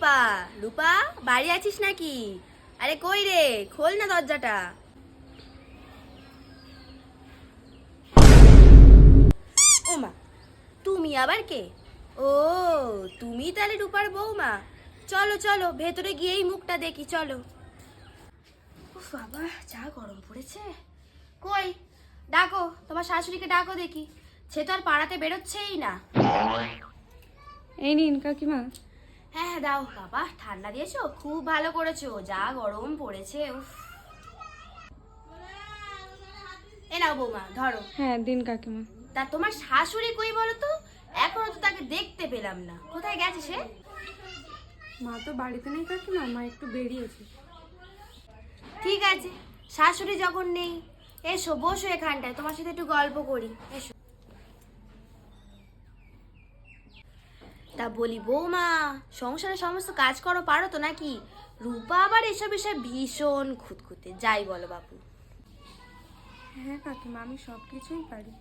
রূপা রূপা বাড়ি আছিস নাকি? আরে কই রে? খোল না দরজাটা। ওমা তুমি আবার কে? ও তুমি তাহলে রূপার বৌমা। চলো চলো ভেতরে গিয়েই মুখটা দেখি চলো। উফ বাবা যা গরম পড়েছে। কই? ডাকো তোমার শাশুড়িকে ডাকো দেখি। সে তো আর পাড়াতে বেরোচ্ছেই না। এই নিন কাকিমা। হ্যাঁ দাও বাবা ঠান্ডা দিয়েছ? খুব ভালো করেছ। যা গরম পড়েছে এ নাও বৌমা ধরো। হ্যাঁ দিন কাকিমা। তা তোমার শাশুড়ি কই বলো তো এখনও তো তাকে দেখতে পেলাম না। কোথায় গেছে সে? মা তো বাড়িতে নেই কাকিমা মা একটু বেরিয়েছে। ঠিক আছে শাশুড়ি যখন নেই এসো বসো এখানটায় তোমার সাথে একটু গল্প করি। এসো। তা বলি বৌমা সংসারে সমস্ত কাজ করো পারো তো নাকি? রূপা আবার এসব বিষয়ে ভীষণ খুঁতখুঁতে যাই বলো বাপু। হ্যাঁ কাকিমা আমি সব কিছুই পারি।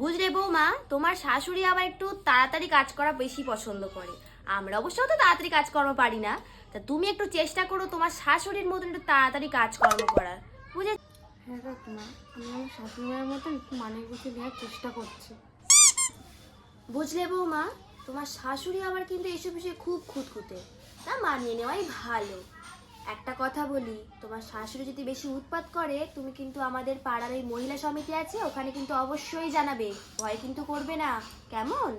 বুঝলে বৌমা তোমার শাশুড়ি আবার একটু তাড়াতাড়ি কাজ করা বেশি পছন্দ করে। আমরা অবশ্য তো তাড়াতাড়ি কাজকর্ম পারি না। তা তুমি একটু চেষ্টা করো তোমার শাশুড়ির মতন একটু তাড়াতাড়ি কাজকর্ম করার বুঝে হ্যাঁ কাকিমা আমি আমার শাশুড়িমায়ের মতন একটু মানিয়ে গুছিয়ে নেওয়ার চেষ্টা করছি। বুঝলে বৌমা তোমার শাশুড়ি আবার কিন্তু এসব বিষয়ে খুব খুঁতখুঁতে। তা মানিয়ে নেওয়াই ভালো। একটা কথা বলি তোমার শাশুড়ি যদি বেশি উৎপাত করে তুমি কিন্তু আমাদের পাড়ার ওই মহিলা সমিতি আছে ওখানে কিন্তু অবশ্যই জানাবে। ভয় কিন্তু করবে না। কেমন?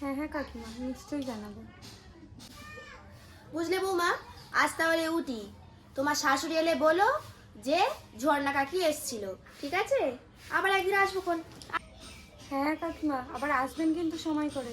হ্যাঁ হ্যাঁ কাকিমা নিশ্চয়ই জানাব। বুঝলে বৌমা আজ তাহলে উঠি। তোমার শাশুড়ি এলে বলো যে ঝর্ণা কাকি এসছিল। ঠিক আছে? আবার একদিন আসব কোন হ্যাঁ কাকিমা আবার আসবেন কিন্তু সময় করে।